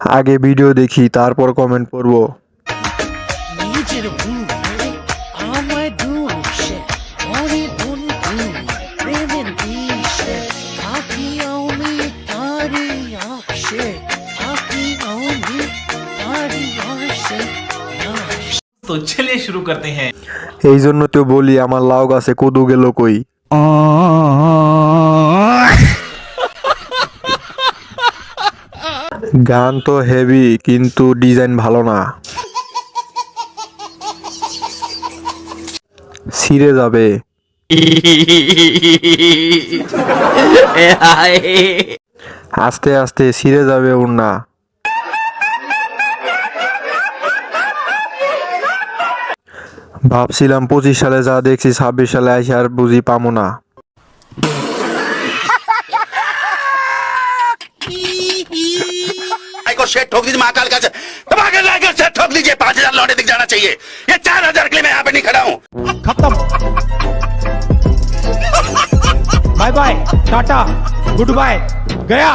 আগে ভিডিও দেখি তারপর কমেন্ট করব। তো চলে শুরু করতে হ্যাঁ। এই জন্য তো বলি আমার লাউ গাছে কদু গেল কই? গান তো হেভি কিন্তু ডিজাইন ভালো না। ছিঁড়ে যাবে। আস্তে আস্তে ছিঁড়ে যাবে না ভাবছিলাম পঁচিশ সালে যা দেখছি, ছাব্বিশ সালে আইসে আর বুঝি পামো না। शेट ठोक दीजिए, महाकाल का धमाके लाकर शेट ठोक दीजिए, पाँच हज़ार लौटे दिख जाना चाहिए। ये चार हज़ार के लिए मैं यहाँ पे नहीं खड़ा हूँ। खत्म। Bye bye tata goodbye गया।